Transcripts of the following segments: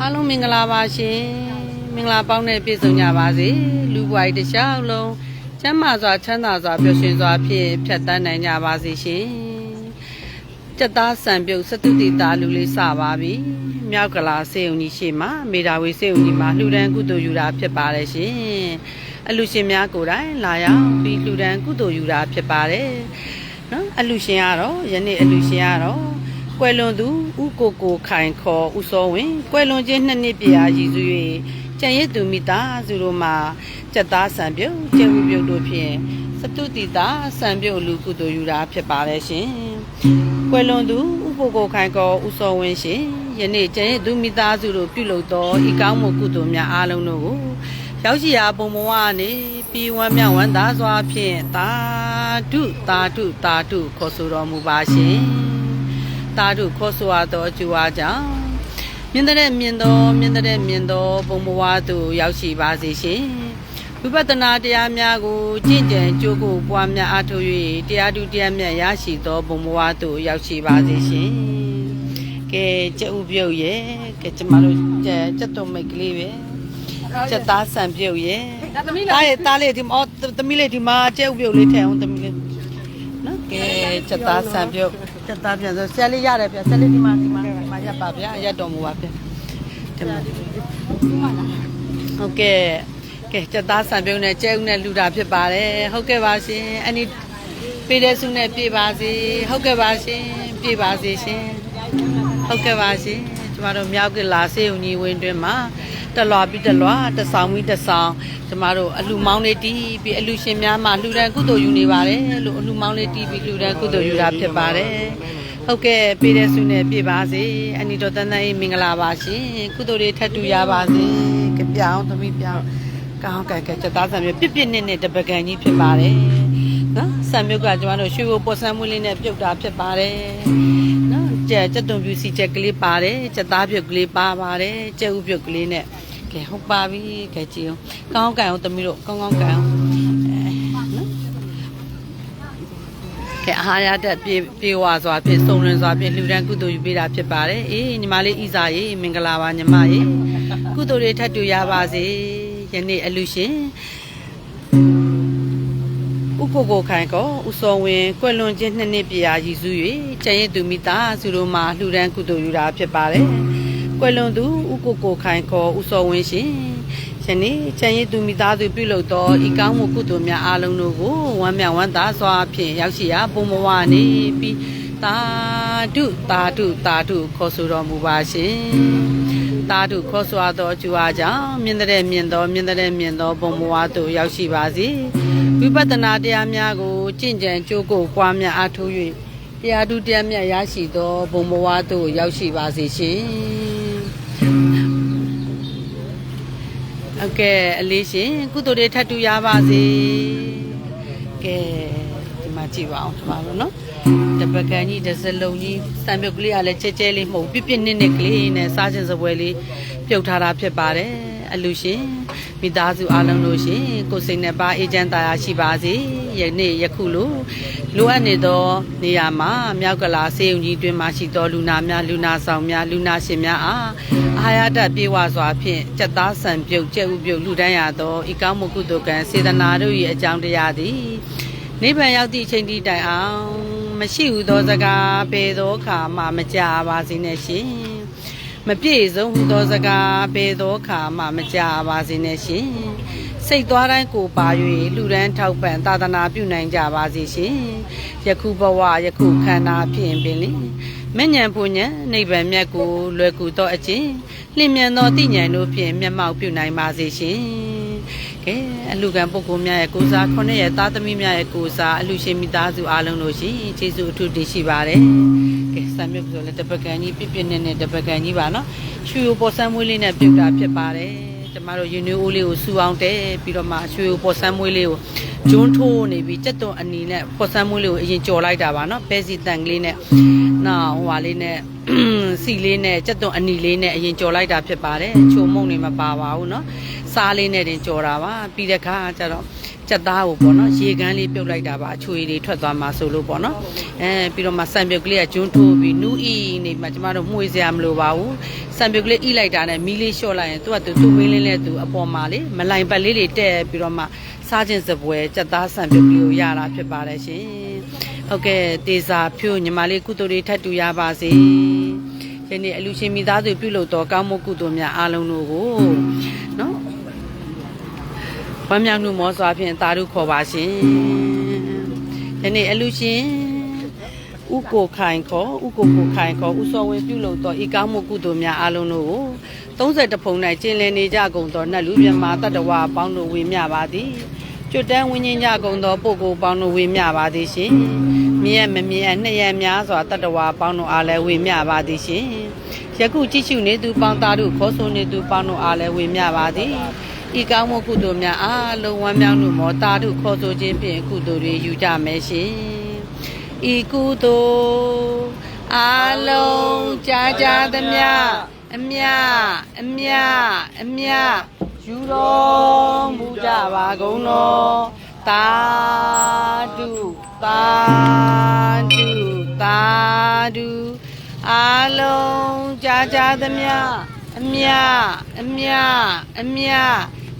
အားလုံးမင်္ဂလာပါရှင်မင်္ဂလာပေါင်းနဲ့ပြည့်စုံကြပါစေလူပွားကြီးတစ်လျှောက်လုံးကျမ်းမာစွာချမ်းသာစွာပျော်ရွှင်စွာဖြင့်ဖြတ်တန်းနိုင်ကြပါစေရှင်စက်သားစံပြုတ်စတုတိတာလူလေးစပါပြီမြောက်ကလာစေုံကြီးရှိမှမေတာဝေစေုံကြီးမှာလှူဒန်းကုသိုလ်ယူတာဖြစ်ပါတယ်ရှင်အလူရှင်များကိုယ်တိုင်လာရောက်ပြီးလှူဒန်းကုသိုလ်ယူတာဖြစ်ပါတယ်နော်အလူရှင်ကတော့ယနေ့အလူရှင်ကတော့ ကွယ်လွန်သူဥကိုကိုခိုင်ခေါ်ဥစောဝင်ကွယ်လွန်ခြင်းနှစ်နှစ်ပြည့်အားရည်စူး၍ကျန်ရစ်သူမိသားစုတို့မှာစက်သားဆံပြုတ်ကျဲဝပြုတ်တို့ဖြင့်စတုတိတာဆံပြုတ်လူကုသိုလ်ယူတာဖြစ်ပါလေရှင်ကွယ်လွန်သူဥကိုကိုခိုင်ခေါ်ဥစောဝင်ရှင်ယနေ့ကျန်ရစ်သူမိသားစုတို့ပြုလုပ်သောဤကောင်းမှုကုသိုလ်များအားလုံးတို့ကိုရောက်ရှိရာပုံဘဝကနေပြီးဝမ်းမြောက်ဝမ်းသာစွာဖြင့်တာဓုတာဓုတာဓုခေါ်ဆိုတော်မူပါရှင် တာတို့ခေါ်ဆိုရသောအကျိုးအားကြောင့်မြင့်တဲ့မြင့်သောမြင့်တဲ့မြင့်သောဘုံဘဝသို့ရောက်ရှိပါစေရှင်ဝိပဿနာတရားများကိုကျင့်ကြံကြိုးကိုပွားများအားထုတ်၍တရားတူတရားမြတ်ရရှိသောဘုံဘဝသို့ရောက်ရှိပါစေရှင်ကဲကျုပ်ပြုတ်ရဲ့ကဲကျမတို့ကျက်ကျက်တော်မိတ်ကလေးပဲကျက်သားဆန်ပြုတ်ရဲ့ဒါသမီးတားရဲ့တားလေးဒီမှာအော်သမီးလေးဒီမှာကျက်ပြုတ်လေးထည့်အောင်သမီးလေးနော် ကဲချက်သားဆံပြုတ်ချက်သားပြန်ဆိုဆရာလေးရတယ်ဗျဆရာလေးဒီမှာဒီမှာဒီမှာရပ်ပါဗျာရပ်တော်မူပါဗျာဒီမှာဟုတ်ကဲ့ကဲချက်သားဆံပြုတ်နဲ့ကျဲဦးနဲ့လူတာဖြစ်ပါတယ်ဟုတ်ကဲ့ပါရှင်အနိပေးတဲ့ဆုနဲ့ပြေပါစေဟုတ်ကဲ့ပါရှင်ပြေပါစေရှင်ဟုတ်ကဲ့ပါရှင်ကျမတို့မြောက်ကလာစေုံကြီးဝင်းတွင်မှာ တလွာပြီးတလွာတဆောင်ပြီးတဆောင်ကျမတို့အလူမောင်းလေးတီးပြီးအလူရှင်များမှာလှူဒန်းကုသိုလ်ယူနေပါတယ်လို့အလူမောင်းလေးတီးပြီးလှူဒန်းကုသိုလ်ယူတာဖြစ်ပါတယ်ဟုတ်ကဲ့ပေးတဲ့ဆုနဲ့ပြပါစေအနိတော်တန်တန်ကြီးမင်္ဂလာပါရှင်ကုသိုလ်တွေထပ်တူရပါစေကြပြောင်းသမီးပြောင်းကောင်းကဲကဲစက်သားဆံမျိုးပြစ်ပြစ်နဲ့နဲ့တပကံကြီးဖြစ်ပါတယ်နော်ဆံမျိုးကကျမတို့ရွှေဘိုပေါ်ဆန်းမွေးလေးနဲ့ပြုတ်တာဖြစ်ပါတယ်နော် ကျက်ကျက်သွန်ပြူစီချက်ကလေးပါတယ်ကျက်သားပြုတ်ကလေးပါပါတယ်ကျက်ဥပြုတ်ကလေးနဲ့ကဲဟုတ်ပါပြီကဲကြည့်အောင်ကောင်းကောင်းအောင်သမီးတို့ကောင်းကောင်းကောင်းအောင်အဲနော်ကဲအာဟာရတက်ပြေပြေဝစွာဖြင့်စုံလင်စွာဖြင့်လှူဒန်းကုသိုလ်ယူပေးတာဖြစ်ပါတယ်အေးညီမလေးဣဇာရေမင်္ဂလာပါညီမရေကုသိုလ်တွေထပ်တူရပါစေယနေ့အလူရှင် ဥကိုကိုခိုင်ကောဥစောဝင်ကွယ်လွန်ခြင်းနှစ်နှစ်ပြာရည်စူး၍ကျန်ရည်သူမိသားစုတို့မှလှူဒန်းကုသိုလ်ယူတာဖြစ်ပါတယ်ကွယ်လွန်သူဥကိုကိုခိုင်ကောဥစောဝင်ရှင်ယနေ့ကျန်ရည်သူမိသားစုပြုလုပ်သောဤကောင်းမှုကုသိုလ်များအားလုံးတို့ကိုဝမ်းမြောက်ဝမ်းသာစွာဖြင့်ရောက်ရှိရာပုံဘဝနေပြီးတာဓုတာဓုတာဓုခေါ်ဆိုတော်မူပါရှင်တာဓုခေါ်ဆိုသောအကျိုးအားကြောင့်မြင့်တဲ့မြင့်သောမြင့်တဲ့မြင့်သောပုံဘဝသို့ရောက်ရှိပါစေ ဝိပဿနာတရားများကိုကျင့်ကြံကြိုးကိုပွားများအားထုတ်၍တရားဓုတရားမြတ်ရရှိသောဘုံဘဝသို့ရောက်ရှိပါစေရှင်ဟုတ်ကဲ့အလေးရှင်ကုသိုလ်တွေထပ်တူရပါစေကဲဒီမှာကြည့်ပါအောင်ဒီမှာလို့နော်တပကံကြီးတစ်စလုံးကြီးစံပြုတ်ကလေးကလည်းကျဲကျဲလေးမဟုတ်ဘူးပြစ်ပြစ်နစ်နစ်ကလေးနဲ့စားခြင်းစပွဲလေးပြုတ်ထားတာဖြစ်ပါတယ်အလူရှင် မိသားစုအားလုံးလို့ရှင်ကိုယ်စိတ်နဲ့ပါအေဂျင့်တရားရှိပါစေယနေ့ယခုလိုလိုအပ်နေသောနေရာမှာမြောက်ကလာစေုံကြီးတွင်မှရှိသောလူနာများလူနာဆောင်များလူနာရှင်များအားအာဟာရတပြေဝစွာဖြင့်စက်သားဆံပြုတ်ကျက်ဥပြုတ်လူတန်းရသောဤကောင်းမှုကုသိုလ်ကံစေတနာတို့၏အကြောင်းတရားသည်နိဗ္ဗာန်ရောက်သည့်အချိန်ထိတိုင်အောင်မရှိဟုသောစကားပေသောအခါမှမကြပါစေနဲ့ရှင် မပြည့်စုံဟုသောစကားပေသောအခါမှမကြပါစေနဲ့ရှင်စိတ်သွားတိုင်းကိုပါ၍လူရန်ထောက်ပံ့သာသနာပြုနိုင်ကြပါစေရှင်ယခုဘဝယခုခန္ဓာဖြင့်ပင်လင်မဉ္ဇဉ်ပူဉ္ဇဉ်နိဗ္ဗာန်မြတ်ကိုလွယ်ကူသောအခြင်းလျင်မြန်သောတိဉ္ဇဉ်တို့ဖြင့်မျက်မှောက်ပြုနိုင်ပါစေရှင် ကဲအလူကံပုဂ္ဂိုလ်များရဲ့ကိုစားခုနှစ်ရဲ့သားသမီးများရဲ့ကိုစားအလူရှင်မိသားစုအားလုံးလို့ရှိရင်ကျေးဇူးအထူးတင်ရှိပါတယ်ကဲစံမြုပ်ဆိုလဲတပကံကြီးပြစ်ပြစ်နဲ့နဲ့တပကံကြီးပါနော်ရွှေကိုပေါ်ဆန်းမွေးလေးနဲ့ပြုတ်တာဖြစ်ပါတယ်ကျမတို့ယူနီအိုးလေးကိုစူအောင်တဲပြီးတော့မှရွှေကိုပေါ်ဆန်းမွေးလေးကိုဂျွန်းထိုးနေပြီးကြက်သွန်အနီနဲ့ပေါ်ဆန်းမွေးလေးကိုအရင်ကြော်လိုက်တာပါနော်ပဲစီတန်ကလေးနဲ့နောက်ဟိုဟာလေးနဲ့ စီလေးနဲ့ကြက်သွန်အနီလေးနဲ့အရင်ကြော်လိုက်တာဖြစ်ပါတယ်ချိုမုံနေမပါပါဘူးเนาะ စားလေးနဲ့တင်ကြော်တာပါပြီးတဲ့ခါကျတော့ကြက်သားကိုပေါ့နော်ရေကန်းလေးပြုတ်လိုက်တာပါအချွေတွေထွက်သွားမှာဆိုလို့ပေါ့နော်အဲပြီးတော့မှစံပြုတ်ကလေးကကျွန်းထိုးပြီးနူးအီနေမှကျမတို့မှုေးစရာမလိုပါဘူးစံပြုတ်ကလေးအီလိုက်တာနဲ့မီးလေးလျှော့လိုက်ရင်သူကသူသူ့မင်းလေးနဲ့သူအပေါ်မှာလေမလိုင်ပတ်လေးတွေတက်ပြီးတော့မှစားခြင်းစပွဲကြက်သားစံပြုတ်ကလေးကိုရတာဖြစ်ပါတယ်ရှင်ဟုတ်ကဲ့တေစာဖြိုးညီမလေးကုသိုလ်တွေထပ်တူရပါစေယနေ့အလူရှင်မိသားစုပြုလုပ်တော်ကောင်းမှုကုသိုလ်များအားလုံးတို့ကိုနော် ဝမ်းမြောက်မှုမောစွာဖြင့်တာရုခေါ်ပါရှင်။ယနေ့အလူရှင်ဥကိုခိုင်ခေါ်ဥကိုကိုခိုင်ခေါ်ဥစောဝင်ပြုလုပ်သောဤကောင်းမှုကုသိုလ်များအားလုံးတို့ကို30ဖုံ၌ကျင်လည်နေကြကုန်သောနတ်လူမြတ်မာတတ္တဝါအပေါင်းတို့ဝေမျှပါသည်။ကျွတ်တန်းဝင်းချင်းကြကုန်သောပုဂ္ဂိုလ်ပေါင်းတို့ဝေမျှပါသည်ရှင်။မြည့်မမြည့်နှစ်ရက်များစွာတတ္တဝါပေါင်းတို့အားလည်းဝေမျှပါသည်ရှင်။ယခုကြည့်ရှုနေသူပေါင်းသားတို့ခေါ်ဆိုနေသူပေါင်းတို့အားလည်းဝေမျှပါသည်။ ဤကောင်းမှုကုသိုလ်များအားလုံးဝမ်းမြောက်မှုမောတာတို့ခေါ်ဆိုခြင်းဖြင့်ကုသိုလ်တွေယူကြမယ်ရှင်။ဤကုသိုလ်အားလုံးကြာကြာသမျှအမြအမြအမြယူတော်မူကြပါကုန်တော်တာတုတာတုတာတုအားလုံးကြာကြာသမျှအမြအမြအမြ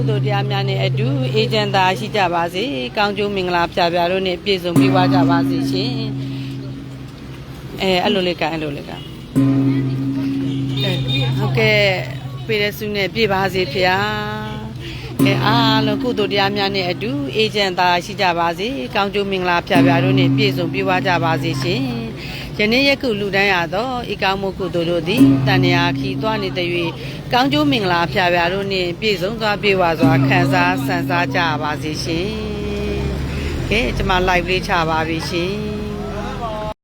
ကဲကုသိုလ်တရားများနဲ့အတူအေဂျင့်သာရှိကြပါစေကောင်းကျိုးမင်္ဂလာဖြာဖြာတို့နဲ့ပြည့်စုံပြီးွားကြပါစေရှင်အဲအဲ့လိုလေးကအဲ့လိုလေးကအဲဟုတ်ကဲ့ပြေရစုနဲ့ပြည့်ပါစေဖေဟာအဲအားလုံးကုသိုလ်တရားများနဲ့အတူအေဂျင့်သာရှိကြပါစေကောင်းကျိုးမင်္ဂလာဖြာဖြာတို့နဲ့ပြည့်စုံပြီးွားကြပါစေရှင် ယနေ့ယခုလူတိုင်းရသောဤကောင်းမှုကုသိုလ်တို့သည်တဏှာခီသွားနေတဲ့၍ကောင်းကျိုးမင်္ဂလာဖြာဖြာတို့နှင့်ပြည့်စုံသွားပြေဝစွာခံစားဆန်စားကြပါစေရှင်ကဲကျွန်မ live လေးချပါပြီရှင်